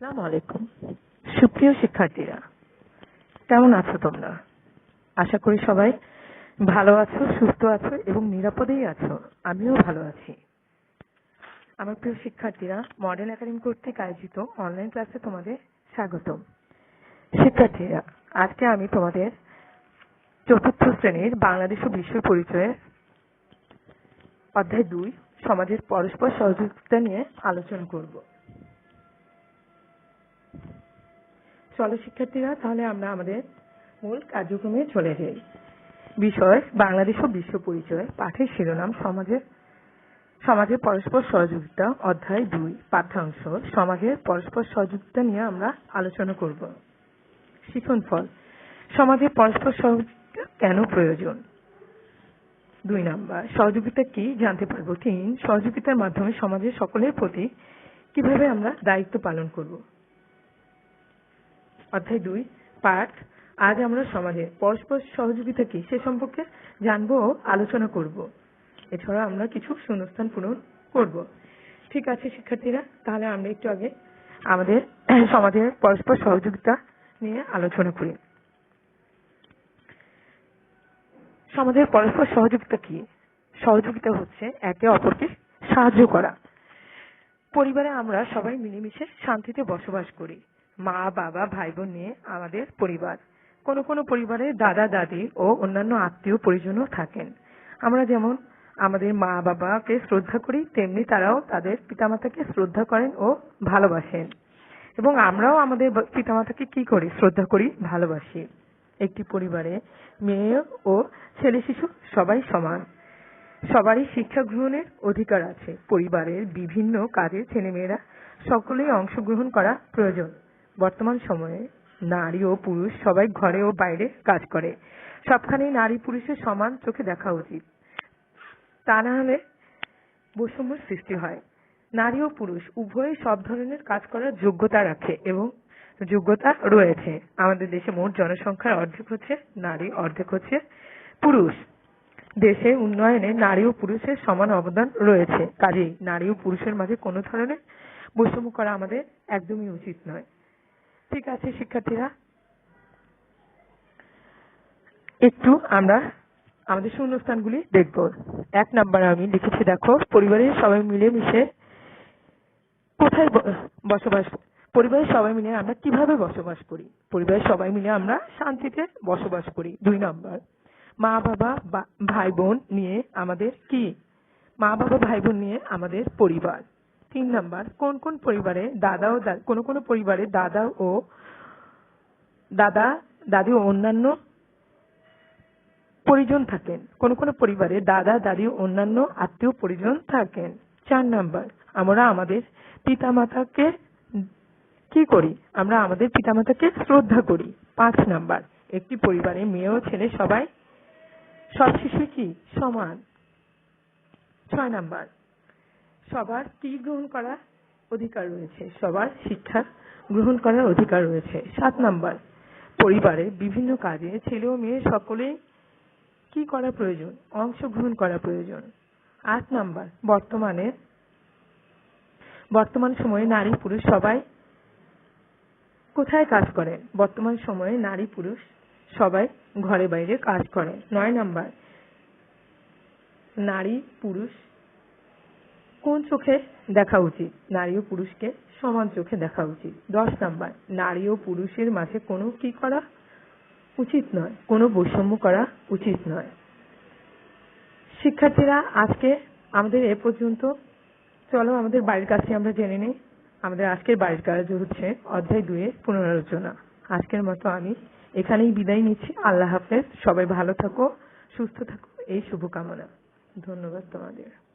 আসসালামু আলাইকুম। সুপ্রিয় শিক্ষার্থীরা, কেমন আছো তোমরা? আশা করি সবাই ভালো আছো, সুস্থ আছো এবং নিরাপদেই আছো। আমিও ভালো আছি। আমার প্রিয় শিক্ষার্থীরা, মডেল একাডেমি কর্তৃক আয়োজিত অনলাইন ক্লাসে তোমাদের স্বাগতম। শিক্ষার্থীরা, আজকে আমি তোমাদের চতুর্থ শ্রেণির বাংলাদেশ ও বিশ্ব পরিচয়ের অধ্যায় দুই, সমাজের পরস্পর সহযোগিতা নিয়ে আলোচনা করব। চলো শিক্ষার্থীরা তাহলে আমরা আমাদের মূল কার্যক্রমে চলে যাই। বিষয়, বাংলাদেশ ও বিশ্ব পরিচয়, পাঠের শিরোনাম সমাজের সমাজের পরস্পর সহযোগিতা, অধ্যায় দুই, পাঠ্যাংশ সমাজের পরস্পর সহযোগিতা নিয়ে আমরা আলোচনা করব। শিখন ফল, সমাজে পরস্পর সহযোগিতা কেন প্রয়োজন? দুই নাম্বার, সহযোগিতা কি জানতে পারব? তিন, সহযোগিতার মাধ্যমে সমাজের সকলের প্রতি কীভাবে আমরা দায়িত্ব পালন করব? অধ্যায় দুই, পাঠ, আজ আমরা সমাজের পরস্পর সহযোগিতা কি সে সম্পর্কে জানব ও আলোচনা করব। এছাড়া আমরা কিছু শূন্যস্থান পূরণ করব। ঠিক আছে, শিক্ষার্থীরা, তাহলে আমরা একটু আগে আমাদের সমাজের পরস্পর সহযোগিতা নিয়ে আলোচনা করি। সমাজের পরস্পর সহযোগিতা কি? সহযোগিতা হচ্ছে একে অপরকে সাহায্য করা। পরিবারে আমরা সবাই মিলেমিশে শান্তিতে বসবাস করি। মা, বাবা ভাই বোন নিয়ে আমাদের পরিবার। কোনো কোনো পরিবারে দাদা, দাদি ও অন্যান্য আত্মীয় পরিজনও থাকেন। আমরা যেমন আমাদের মা, বাবাকে শ্রদ্ধা করি, তেমনি তারাও তাদের পিতামাতাকে শ্রদ্ধা করেন ও ভালোবাসেন। এবং আমরাও আমাদের পিতামাতাকে কি করি? শ্রদ্ধা করি, ভালোবাসি। একটি পরিবারে মেয়ে ও ছেলে শিশু সবাই সমান। সবারই শিক্ষা গ্রহণের অধিকার আছে। পরিবারের বিভিন্ন কাজে ছেলেমেয়েরা সকলেই অংশগ্রহণ করা প্রয়োজন। বর্তমান সময়ে নারী ও পুরুষ সবাই ঘরে ও বাইরে কাজ করে। সবখানেই নারী পুরুষের সমান চোখে দেখা উচিত। তা না হলে বৈষম্যের সৃষ্টি হয়। নারী ও পুরুষ উভয়ই সব ধরনের কাজ করার যোগ্যতা রাখে এবং যোগ্যতা রয়েছে। আমাদের দেশে মোট জনসংখ্যার অর্ধেক হচ্ছে নারী, অর্ধেক হচ্ছে পুরুষ। দেশে উন্নয়নে নারী ও পুরুষের সমান অবদান রয়েছে। কাজেই নারী ও পুরুষের মাঝে কোনো ধরনের বৈষম্য করা আমাদের একদমই উচিত নয়। ঠিক আছে, শিক্ষার্থীরা। একটু আমরা আমাদের শূন্যস্থানগুলি দেখব। এক নাম্বার আমি লিখেছি, দেখো পরিবারের সবাই মিলে মিশে কোথায় বসবাস পরিবারের সবাই মিলে আমরা কীভাবে বসবাস করি? পরিবারের সবাই মিলে আমরা শান্তিতে বসবাস করি। দুই নাম্বার, মা, বাবা ভাই, বোন নিয়ে আমাদের কি? মা, বাবা, ভাই, বোন নিয়ে আমাদের পরিবার। তিন নাম্বার, কোন কোন পরিবারে দাদা ও কোন কোন পরিবারে দাদা ও দাদা, দাদি ও অন্যান্য পরিজন থাকেন। কোন কোন পরিবারে দাদা, দাদি ও অন্যান্য আত্মীয় পরিজন থাকেন। চার নাম্বার, আমরা আমাদের পিতামাতাকে কি করি? আমরা আমাদের পিতামাতাকে শ্রদ্ধা করি। পাঁচ নাম্বার, একটি পরিবারে মেয়ে ও ছেলে সবাই, সব শিশু কি? সমান। ছয় নাম্বার সবার কি গ্রহণ করার অধিকার রয়েছে, সবার শিক্ষা গ্রহণ করার অধিকার রয়েছে। সাত নাম্বার, পরিবারে বিভিন্ন কাজে ছেলে ও মেয়ে সকলেই কি করা প্রয়োজন? অংশগ্রহণ করা প্রয়োজন। আট নাম্বার, বর্তমানে, বর্তমান সময়ে নারী পুরুষ সবাই কোথায় কাজ করেন বর্তমান সময়ে নারী পুরুষ সবাই ঘরে বাইরে কাজ করে। নয় নাম্বার, নারী পুরুষ কোন চোখে দেখা উচিত? নারী ও পুরুষকে সমান চোখে দেখা উচিত। দশ নাম্বার, নারী ও পুরুষের মাঝে কোনো কি করা উচিত নয়? কোনো বৈষম্য করা উচিত নয়। শিক্ষার্থীরা, আজকে আমাদের এ পর্যন্ত। চলো, আমাদের বাড়ির কাছে আমরা জেনে নিই। আমাদের আজকের বাড়ির কাজ হচ্ছে অধ্যায় দুয়ের পুনরালোচনা। আজকের মতো আমি এখানেই বিদায় নিচ্ছি। আল্লাহ হাফেজ। সবাই ভালো থাকো, সুস্থ থাকো। এই শুভকামনা। ধন্যবাদ তোমাদের।